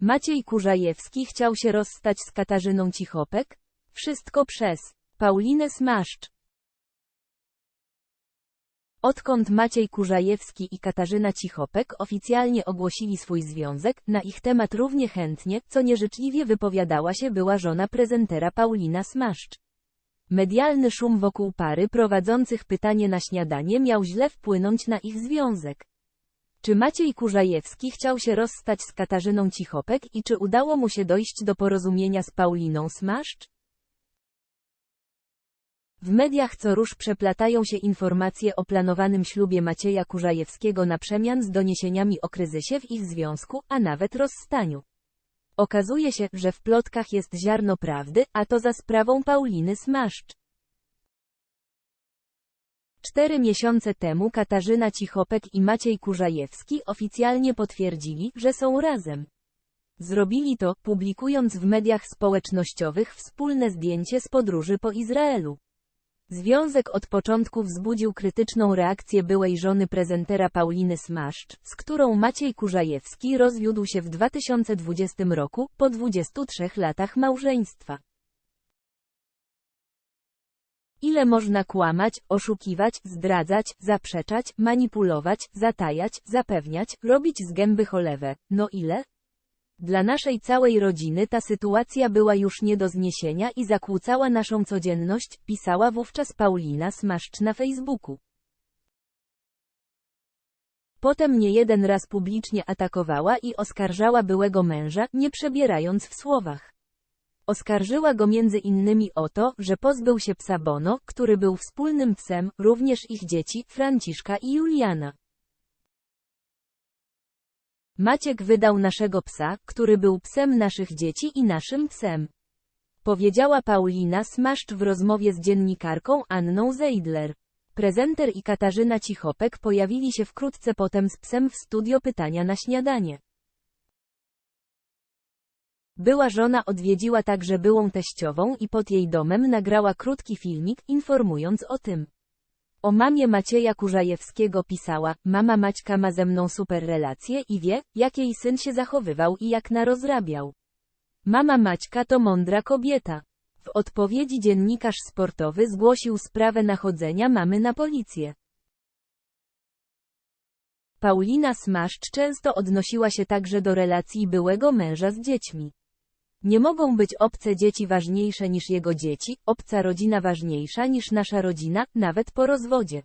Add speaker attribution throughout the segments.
Speaker 1: Maciej Kurzajewski chciał się rozstać z Katarzyną Cichopek? Wszystko przez Paulinę Smaszcz. Odkąd Maciej Kurzajewski i Katarzyna Cichopek oficjalnie ogłosili swój związek, na ich temat równie chętnie, co nieżyczliwie wypowiadała się była żona prezentera Paulina Smaszcz. Medialny szum wokół pary prowadzących pytanie na śniadanie miał źle wpłynąć na ich związek. Czy Maciej Kurzajewski chciał się rozstać z Katarzyną Cichopek i czy udało mu się dojść do porozumienia z Pauliną Smaszcz? W mediach co rusz przeplatają się informacje o planowanym ślubie Macieja Kurzajewskiego na przemian z doniesieniami o kryzysie w ich związku, a nawet rozstaniu. Okazuje się, że w plotkach jest ziarno prawdy, a to za sprawą Pauliny Smaszcz. Cztery miesiące temu Katarzyna Cichopek i Maciej Kurzajewski oficjalnie potwierdzili, że są razem. Zrobili to, publikując w mediach społecznościowych wspólne zdjęcie z podróży po Izraelu. Związek od początku wzbudził krytyczną reakcję byłej żony prezentera Pauliny Smaszcz, z którą Maciej Kurzajewski rozwiódł się w 2020 roku, po 23 latach małżeństwa. Ile można kłamać, oszukiwać, zdradzać, zaprzeczać, manipulować, zatajać, zapewniać, robić z gęby cholewę, no ile? Dla naszej całej rodziny ta sytuacja była już nie do zniesienia i zakłócała naszą codzienność, pisała wówczas Paulina Smaszcz na Facebooku. Potem nie jeden raz publicznie atakowała i oskarżała byłego męża, nie przebierając w słowach. Oskarżyła go między innymi o to, że pozbył się psa Bono, który był wspólnym psem, również ich dzieci, Franciszka i Juliana. Maciek wydał naszego psa, który był psem naszych dzieci i naszym psem. Powiedziała Paulina Smaszcz w rozmowie z dziennikarką Anną Zeidler. Prezenter i Katarzyna Cichopek pojawili się wkrótce potem z psem w studio pytania na śniadanie. Była żona odwiedziła także byłą teściową i pod jej domem nagrała krótki filmik, informując o tym. O mamie Macieja Kurzajewskiego pisała, mama Maćka ma ze mną super relacje i wie, jak jej syn się zachowywał i jak narozrabiał. Mama Maćka to mądra kobieta. W odpowiedzi dziennikarz sportowy zgłosił sprawę nachodzenia mamy na policję. Paulina Smaszcz często odnosiła się także do relacji byłego męża z dziećmi. Nie mogą być obce dzieci ważniejsze niż jego dzieci, obca rodzina ważniejsza niż nasza rodzina, nawet po rozwodzie.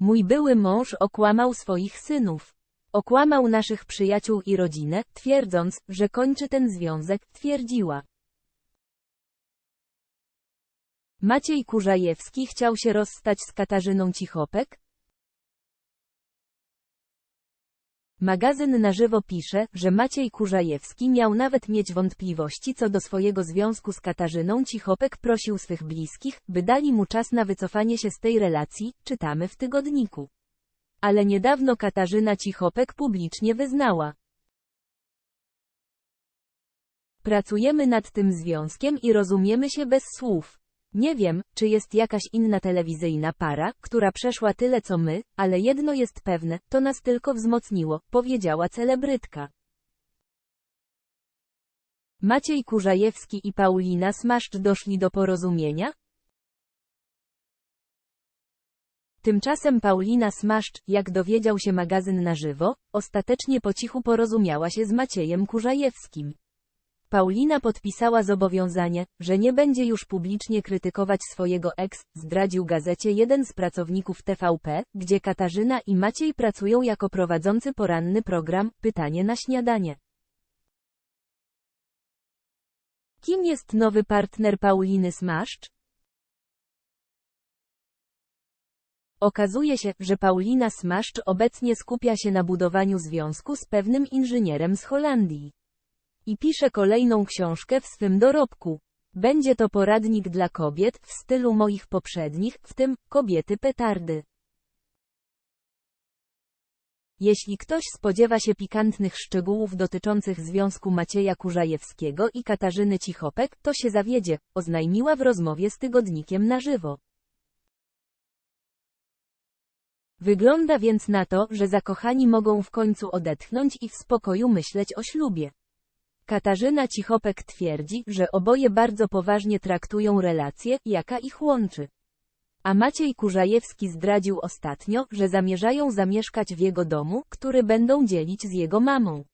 Speaker 1: Mój były mąż okłamał swoich synów. Okłamał naszych przyjaciół i rodzinę, twierdząc, że kończy ten związek, twierdziła. Maciej Kurzajewski chciał się rozstać z Katarzyną Cichopek, Magazyn na żywo pisze, że Maciej Kurzajewski miał nawet mieć wątpliwości co do swojego związku z Katarzyną Cichopek prosił swych bliskich, by dali mu czas na wycofanie się z tej relacji, czytamy w tygodniku. Ale niedawno Katarzyna Cichopek publicznie wyznała. Pracujemy nad tym związkiem i rozumiemy się bez słów. Nie wiem, czy jest jakaś inna telewizyjna para, która przeszła tyle co my, ale jedno jest pewne, to nas tylko wzmocniło, powiedziała celebrytka. Maciej Kurzajewski i Paulina Smaszcz doszli do porozumienia? Tymczasem Paulina Smaszcz, jak dowiedział się magazyn na żywo, ostatecznie po cichu porozumiała się z Maciejem Kurzajewskim. Paulina podpisała zobowiązanie, że nie będzie już publicznie krytykować swojego ex, zdradził gazecie jeden z pracowników TVP, gdzie Katarzyna i Maciej pracują jako prowadzący poranny program Pytanie na śniadanie. Kim jest nowy partner Pauliny Smaszcz? Okazuje się, że Paulina Smaszcz obecnie skupia się na budowaniu związku z pewnym inżynierem z Holandii i pisze kolejną książkę w swym dorobku. Będzie to poradnik dla kobiet w stylu moich poprzednich, w tym kobiety petardy. Jeśli ktoś spodziewa się pikantnych szczegółów dotyczących związku Macieja Kurzajewskiego i Katarzyny Cichopek, to się zawiedzie, oznajmiła w rozmowie z tygodnikiem na żywo. Wygląda więc na to, że zakochani mogą w końcu odetchnąć i w spokoju myśleć o ślubie. Katarzyna Cichopek twierdzi, że oboje bardzo poważnie traktują relację, jaka ich łączy. A Maciej Kurzajewski zdradził ostatnio, że zamierzają zamieszkać w jego domu, który będą dzielić z jego mamą.